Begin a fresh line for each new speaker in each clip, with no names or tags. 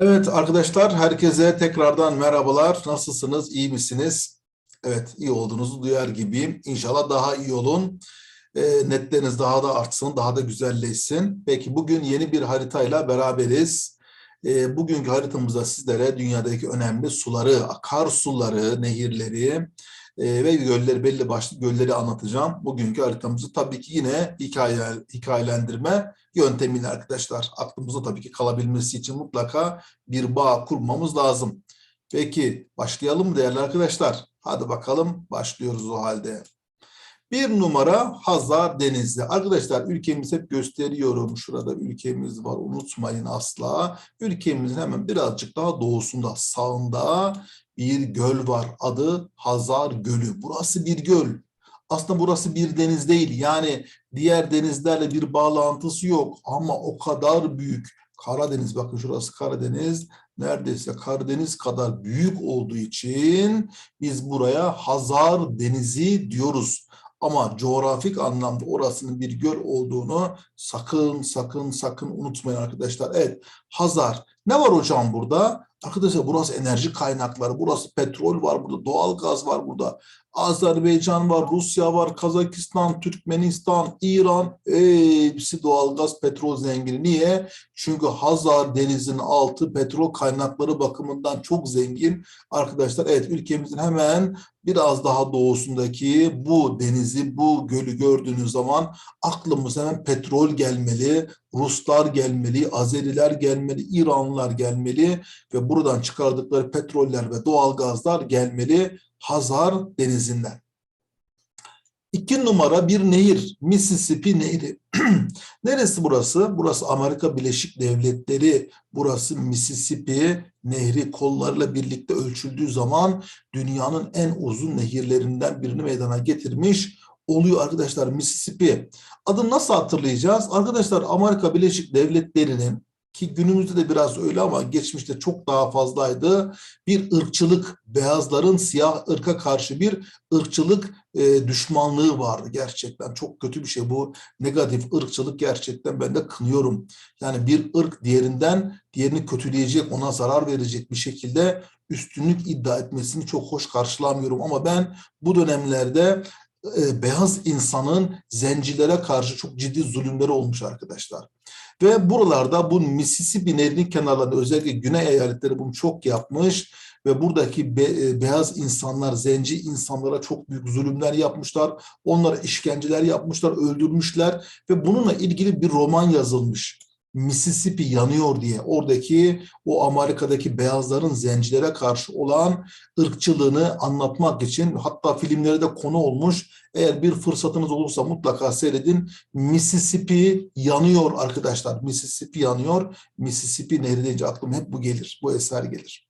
Evet arkadaşlar herkese tekrardan merhabalar. Nasılsınız? İyi misiniz? Evet iyi olduğunuzu duyar gibiyim. İnşallah daha iyi olun. E, netleriniz daha da artsın, daha da güzelleşsin. Peki bugün yeni bir haritayla beraberiz. E, bugünkü haritamızda sizlere dünyadaki önemli suları, akarsuları, nehirleri e, ve gölleri, belli başlı gölleri anlatacağım. Bugünkü haritamızı tabii ki yine hikaye, hikayelendirme yöntemiyle arkadaşlar. Aklımızda tabii ki kalabilmesi için mutlaka bir bağ kurmamız lazım. Peki başlayalım değerli arkadaşlar? Hadi bakalım başlıyoruz o halde. Bir numara Hazar Denizli. Arkadaşlar ülkemiz hep gösteriyorum. Şurada ülkemiz var unutmayın asla. Ülkemizin hemen birazcık daha doğusunda sağında bir göl var. Adı Hazar Gölü. Burası bir göl. Aslında burası bir deniz değil. Yani diğer denizlerle bir bağlantısı yok. Ama o kadar büyük. Karadeniz bakın şurası Karadeniz. Neredeyse Karadeniz kadar büyük olduğu için biz buraya Hazar Denizi diyoruz. Ama coğrafik anlamda orasının bir göl olduğunu sakın sakın sakın unutmayın arkadaşlar. Evet Hazar. Ne var hocam burada? Arkadaşlar burası enerji kaynakları, burası petrol var burada, doğal gaz var burada. Azerbaycan var, Rusya var, Kazakistan, Türkmenistan, İran hepsi doğalgaz, petrol zengini. Niye? Çünkü Hazar denizinin altı petrol kaynakları bakımından çok zengin. Arkadaşlar evet ülkemizin hemen biraz daha doğusundaki bu denizi, bu gölü gördüğünüz zaman aklımıza hemen petrol gelmeli, Ruslar gelmeli, Azeriler gelmeli, İranlılar gelmeli ve buradan çıkardıkları petroller ve doğalgazlar gelmeli Hazar Denizi'nden. İki numara bir nehir, Mississippi Nehri. Neresi burası? Burası Amerika Birleşik Devletleri. Burası Mississippi Nehri kollarıyla birlikte ölçüldüğü zaman dünyanın en uzun nehirlerinden birini meydana getirmiş oluyor arkadaşlar Mississippi. Adını nasıl hatırlayacağız? Arkadaşlar Amerika Birleşik Devletleri'nin ki günümüzde de biraz öyle ama geçmişte çok daha fazlaydı. Bir ırkçılık, beyazların siyah ırka karşı bir ırkçılık e, düşmanlığı vardı gerçekten. Çok kötü bir şey bu. Negatif ırkçılık gerçekten ben de kınıyorum. Yani bir ırk diğerinden diğerini kötüleyecek, ona zarar verecek bir şekilde üstünlük iddia etmesini çok hoş karşılamıyorum. Ama ben bu dönemlerde e, beyaz insanın zencilere karşı çok ciddi zulümleri olmuş arkadaşlar. Ve buralarda bu Mississippi Nehri'nin kenarlarında özellikle güney eyaletleri bunu çok yapmış ve buradaki be, e, beyaz insanlar, zenci insanlara çok büyük zulümler yapmışlar. Onlara işkenceler yapmışlar, öldürmüşler ve bununla ilgili bir roman yazılmış. Mississippi yanıyor diye oradaki o Amerika'daki beyazların zencilere karşı olan ırkçılığını anlatmak için hatta filmlere de konu olmuş. Eğer bir fırsatınız olursa mutlaka seyredin. Mississippi yanıyor arkadaşlar. Mississippi yanıyor. Mississippi nehri deyince aklıma hep bu gelir. Bu eser gelir.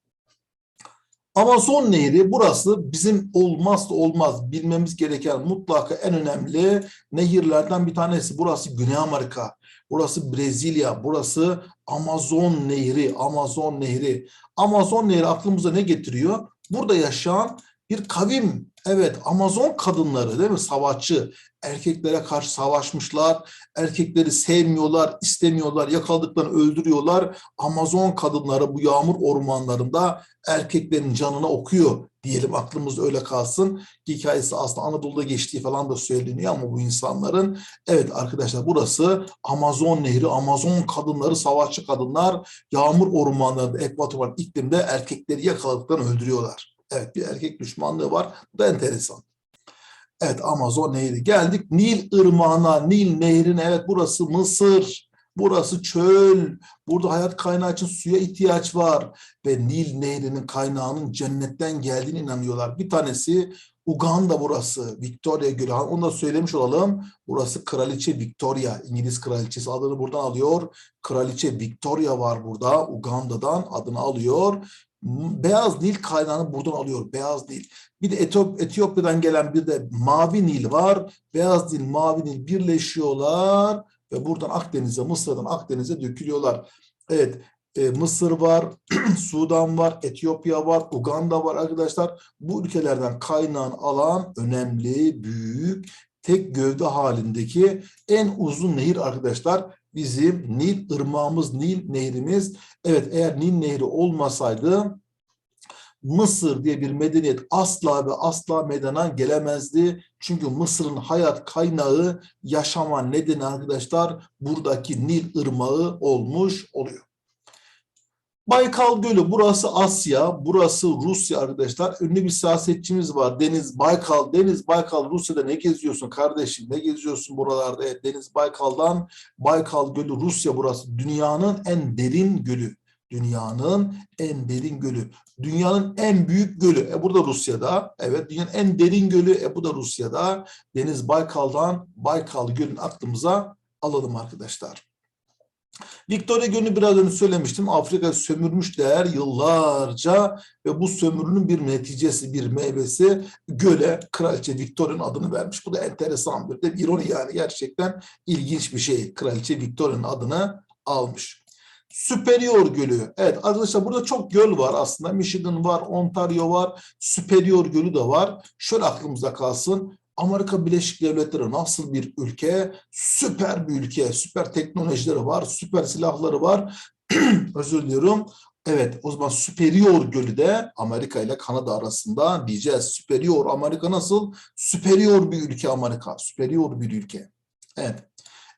Amazon Nehri burası bizim olmazsa olmaz bilmemiz gereken mutlaka en önemli nehirlerden bir tanesi. Burası Güney Amerika, burası Brezilya, burası Amazon Nehri, Amazon Nehri. Amazon Nehri aklımıza ne getiriyor? Burada yaşayan bir kavim, evet Amazon kadınları değil mi? Savaşçı, erkeklere karşı savaşmışlar, erkekleri sevmiyorlar, istemiyorlar, yakaladıklarını öldürüyorlar. Amazon kadınları bu yağmur ormanlarında erkeklerin canına okuyor diyelim aklımızda öyle kalsın. Hikayesi aslında Anadolu'da geçtiği falan da söyleniyor ama bu insanların evet arkadaşlar burası Amazon Nehri, Amazon kadınları, savaşçı kadınlar yağmur ormanlarında, ekvator iklimde erkekleri yakaladıklarını öldürüyorlar. Evet bir erkek düşmanlığı var. Bu da enteresan. Evet Amazon Nehri. Geldik Nil Irmağı'na, Nil Nehri'ne. Evet burası Mısır. Burası çöl. Burada hayat kaynağı için suya ihtiyaç var. Ve Nil Nehri'nin kaynağının cennetten geldiğine inanıyorlar. Bir tanesi Uganda burası. Victoria Gölü. Onu da söylemiş olalım. Burası Kraliçe Victoria. İngiliz kraliçesi adını buradan alıyor. Kraliçe Victoria var burada. Uganda'dan adını alıyor. Beyaz Nil kaynağını buradan alıyor. Beyaz Nil. Bir de Etiyop, Etiyopya'dan gelen bir de Mavi Nil var. Beyaz Nil, Mavi Nil birleşiyorlar ve buradan Akdeniz'e, Mısır'dan Akdeniz'e dökülüyorlar. Evet, e, Mısır var, Sudan var, Etiyopya var, Uganda var arkadaşlar. Bu ülkelerden kaynağın alan önemli, büyük, tek gövde halindeki en uzun nehir arkadaşlar. Bizim Nil ırmağımız, Nil nehrimiz. Evet eğer Nil nehri olmasaydı Mısır diye bir medeniyet asla ve asla meydana gelemezdi. Çünkü Mısır'ın hayat kaynağı, yaşama nedeni arkadaşlar buradaki Nil ırmağı olmuş oluyor. Baykal Gölü burası Asya, burası Rusya arkadaşlar. Ünlü bir siyasetçimiz var Deniz Baykal. Deniz Baykal Rusya'da ne geziyorsun kardeşim? Ne geziyorsun buralarda? Deniz Baykal'dan Baykal Gölü Rusya burası. Dünyanın en derin gölü. Dünyanın en derin gölü. Dünyanın en büyük gölü. E bu da Rusya'da. Evet dünyanın en derin gölü. E bu da Rusya'da. Deniz Baykal'dan Baykal Gölü'nü aklımıza alalım arkadaşlar. Victoria Gölü'nü biraz önce söylemiştim. Afrika sömürmüş değer yıllarca ve bu sömürünün bir neticesi, bir meyvesi göle Kraliçe Victoria'nın adını vermiş. Bu da enteresan bir de bir ironi yani gerçekten ilginç bir şey. Kraliçe Victoria'nın adını almış. Superior Gölü. Evet arkadaşlar burada çok göl var aslında. Michigan var, Ontario var, Superior Gölü de var. Şöyle aklımıza kalsın. Amerika Birleşik Devletleri nasıl bir ülke? Süper bir ülke. Süper teknolojileri var, süper silahları var. Özür diliyorum. Evet o zaman Superior Gölü de Amerika ile Kanada arasında diyeceğiz. Superior Amerika nasıl? Superior bir ülke Amerika. Superior bir ülke. Evet.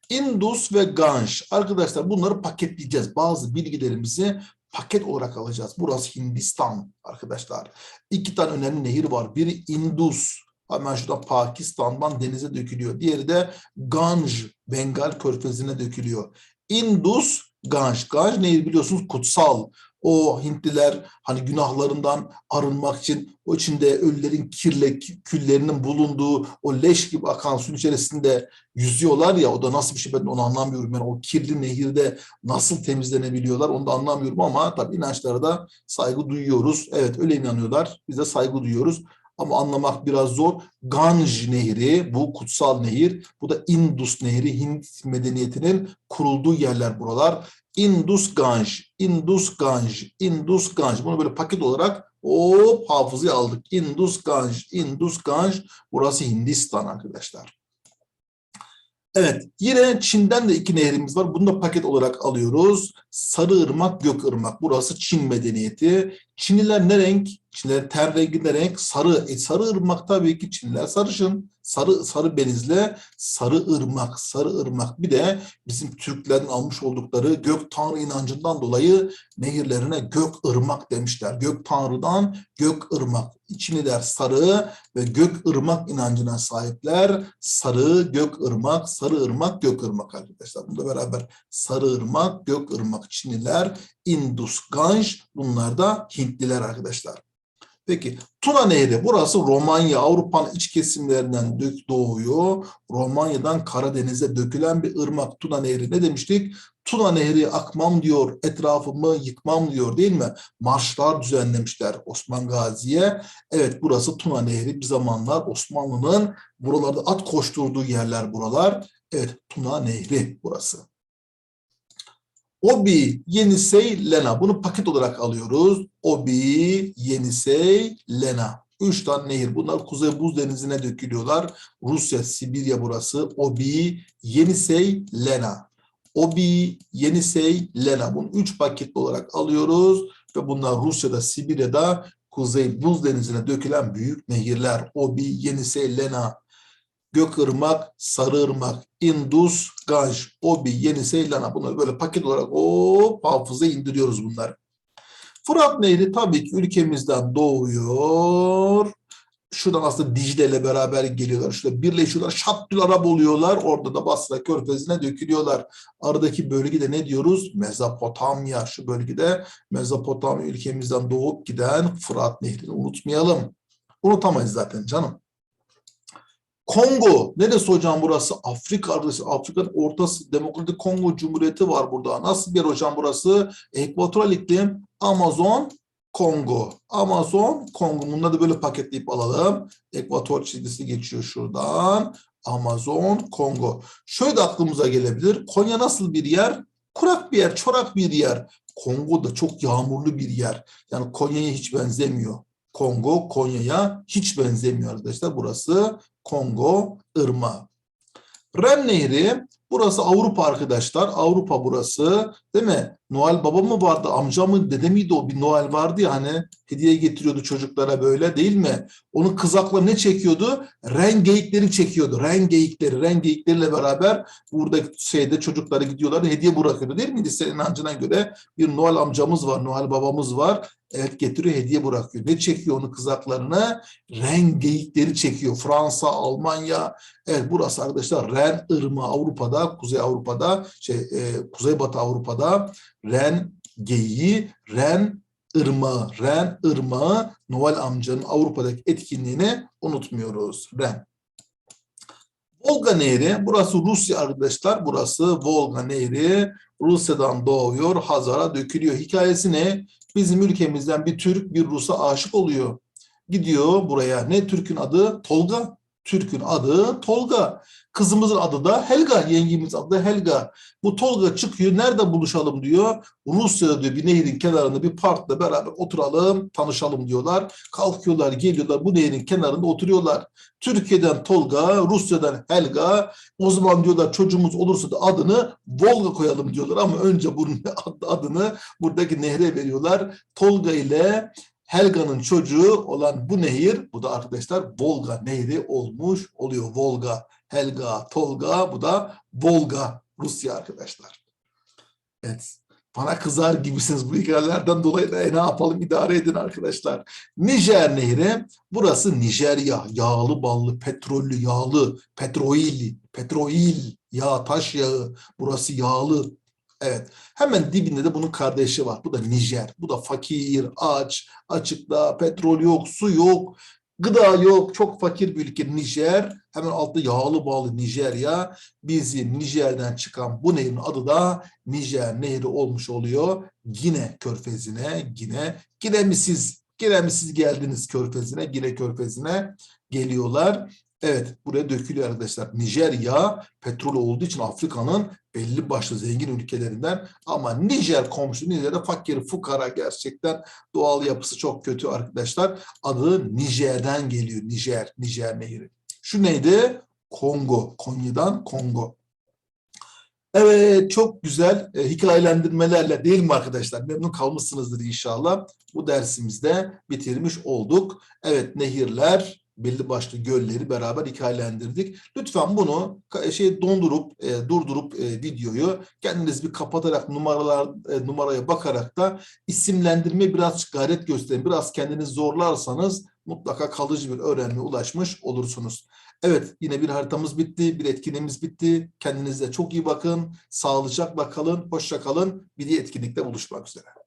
Indus ve Ganj. Arkadaşlar bunları paketleyeceğiz. Bazı bilgilerimizi paket olarak alacağız. Burası Hindistan arkadaşlar. İki tane önemli nehir var. Biri Indus. Hemen şurada Pakistan'dan denize dökülüyor. Diğeri de Ganj, Bengal körfezine dökülüyor. Indus, Ganj. Ganj nehir biliyorsunuz kutsal. O Hintliler hani günahlarından arınmak için o içinde ölülerin kirle küllerinin bulunduğu o leş gibi akan suyun içerisinde yüzüyorlar ya o da nasıl bir şey ben onu anlamıyorum. Yani o kirli nehirde nasıl temizlenebiliyorlar onu da anlamıyorum ama tabii inançlara da saygı duyuyoruz. Evet öyle inanıyorlar. Biz de saygı duyuyoruz ama anlamak biraz zor. Ganj Nehri, bu kutsal nehir. Bu da Indus Nehri, Hint medeniyetinin kurulduğu yerler buralar. Indus Ganj, Indus Ganj, Indus Ganj. Bunu böyle paket olarak hop hafızaya aldık. Indus Ganj, Indus Ganj. Burası Hindistan arkadaşlar. Evet, yine Çin'den de iki nehrimiz var. Bunu da paket olarak alıyoruz. Sarıırmak, Gökırmak. Burası Çin medeniyeti. Çinliler ne renk? Çinliler ten rengi ne renk? Sarı. E, sarı ırmak tabii ki Çinliler sarışın. Sarı sarı benizle sarı ırmak, sarı ırmak. Bir de bizim Türklerin almış oldukları gök tanrı inancından dolayı nehirlerine gök ırmak demişler. Gök tanrıdan gök ırmak. Çinliler sarı ve gök ırmak inancına sahipler. Sarı, gök ırmak, sarı ırmak, gök ırmak arkadaşlar. Bunda beraber sarı ırmak, gök ırmak Çinliler, Indus, Ganj bunlar da Hintliler arkadaşlar. Peki Tuna Nehri burası Romanya Avrupa'nın iç kesimlerinden dök doğuyor. Romanya'dan Karadeniz'e dökülen bir ırmak Tuna Nehri ne demiştik? Tuna Nehri akmam diyor, etrafımı yıkmam diyor değil mi? Marşlar düzenlemişler Osman Gazi'ye. Evet burası Tuna Nehri bir zamanlar Osmanlı'nın buralarda at koşturduğu yerler buralar. Evet Tuna Nehri burası. Obi, Yenisey, Lena. Bunu paket olarak alıyoruz. Obi, Yenisey, Lena. Üç tane nehir. Bunlar Kuzey Buz Denizi'ne dökülüyorlar. Rusya, Sibirya burası. Obi, Yenisey, Lena. Obi, Yenisey, Lena. Bunu üç paketli olarak alıyoruz. Ve bunlar Rusya'da, Sibirya'da Kuzey Buz Denizi'ne dökülen büyük nehirler. Obi, Yenisey, Lena. Gökırmak, Sarıırmak, Indus, Ganj, Obi, Yenisey, Lana. Bunları böyle paket olarak hop hafızaya indiriyoruz bunları. Fırat Nehri tabii ki ülkemizden doğuyor. Şuradan aslında Dicle ile beraber geliyorlar. Şurada birleşiyorlar. Şattül Arap oluyorlar. Orada da Basra Körfezi'ne dökülüyorlar. Aradaki bölgede ne diyoruz? Mezopotamya. Şu bölgede Mezopotamya ülkemizden doğup giden Fırat Nehri'ni unutmayalım. Unutamayız zaten canım. Kongo. Neresi hocam burası? Afrika arkadaşlar. Afrika'nın ortası Demokratik Kongo Cumhuriyeti var burada. Nasıl bir hocam burası? Ekvatoral iklim, Amazon, Kongo. Amazon, Kongo. Bunları da böyle paketleyip alalım. Ekvator çizgisi geçiyor şuradan. Amazon, Kongo. Şöyle de aklımıza gelebilir. Konya nasıl bir yer? Kurak bir yer, çorak bir yer. Kongo da çok yağmurlu bir yer. Yani Konya'ya hiç benzemiyor. Kongo, Konya'ya hiç benzemiyor arkadaşlar. Burası Kongo Irmağı. Ren Nehri Burası Avrupa arkadaşlar. Avrupa burası. Değil mi? Noel baba mı vardı? Amca mı? Dede miydi o? Bir Noel vardı ya hani hediye getiriyordu çocuklara böyle değil mi? Onun kızakla ne çekiyordu? Ren geyikleri çekiyordu. Ren geyikleri. Ren geyikleriyle beraber burada şeyde çocuklara gidiyorlar hediye bırakıyordu değil miydi? Senin inancına göre bir Noel amcamız var, Noel babamız var. Evet getiriyor hediye bırakıyor. Ne çekiyor onu kızaklarına? Ren geyikleri çekiyor. Fransa, Almanya. Evet burası arkadaşlar Ren Irmağı Avrupa'da, Kuzey Avrupa'da, şey e, Kuzeybatı Avrupa'da Ren geyiği, Ren Irmağı, Ren Irmağı Noel amcanın Avrupa'daki etkinliğini unutmuyoruz. Ren. Volga Nehri, burası Rusya arkadaşlar, burası Volga Nehri, Rusya'dan doğuyor, Hazar'a dökülüyor. Hikayesi ne? Bizim ülkemizden bir Türk bir Rus'a aşık oluyor. Gidiyor buraya. Ne Türk'ün adı? Tolga. Türk'ün adı Tolga. Kızımızın adı da Helga. Yengemizin adı da Helga. Bu Tolga çıkıyor. Nerede buluşalım diyor. Rusya'da diyor bir nehrin kenarında bir parkla beraber oturalım, tanışalım diyorlar. Kalkıyorlar, geliyorlar. Bu nehrin kenarında oturuyorlar. Türkiye'den Tolga, Rusya'dan Helga. O zaman diyorlar çocuğumuz olursa da adını Volga koyalım diyorlar. Ama önce bunun adını buradaki nehre veriyorlar. Tolga ile Helga'nın çocuğu olan bu nehir, bu da arkadaşlar Volga nehri olmuş oluyor. Volga, Helga, Tolga, bu da Volga, Rusya arkadaşlar. Evet, bana kızar gibisiniz bu hikayelerden dolayı da e, ne yapalım idare edin arkadaşlar. Nijer nehri, burası Nijerya, yağlı ballı, petrollü, yağlı, petroil, petroil, yağ, taş yağı, burası yağlı, Evet. Hemen dibinde de bunun kardeşi var. Bu da Nijer. Bu da fakir, aç, açıkta, petrol yok, su yok, gıda yok. Çok fakir bir ülke Nijer. Hemen altta yağlı bağlı Nijerya. Bizim Nijer'den çıkan bu nehrin adı da Nijer Nehri olmuş oluyor. Gine körfezine, Gine. Gine mi siz, Gine mi siz geldiniz körfezine, Gine körfezine geliyorlar. Evet buraya dökülüyor arkadaşlar. Nijerya petrol olduğu için Afrika'nın belli başlı zengin ülkelerinden ama Nijer komşu Nijer'de fakir fukara gerçekten doğal yapısı çok kötü arkadaşlar. Adı Nijer'den geliyor. Nijer, Nijer nehri. Şu neydi? Kongo. Konya'dan Kongo. Evet çok güzel e, hikayelendirmelerle değil mi arkadaşlar? Memnun kalmışsınızdır inşallah. Bu dersimizde bitirmiş olduk. Evet nehirler, belli başlı gölleri beraber hikayelendirdik. Lütfen bunu şey dondurup e, durdurup e, videoyu kendiniz bir kapatarak numaralar e, numaraya bakarak da isimlendirme biraz gayret gösterin. Biraz kendiniz zorlarsanız mutlaka kalıcı bir öğrenmeye ulaşmış olursunuz. Evet yine bir haritamız bitti, bir etkinliğimiz bitti. Kendinize çok iyi bakın, sağlıcakla kalın, hoşça kalın. Bir etkinlikte buluşmak üzere.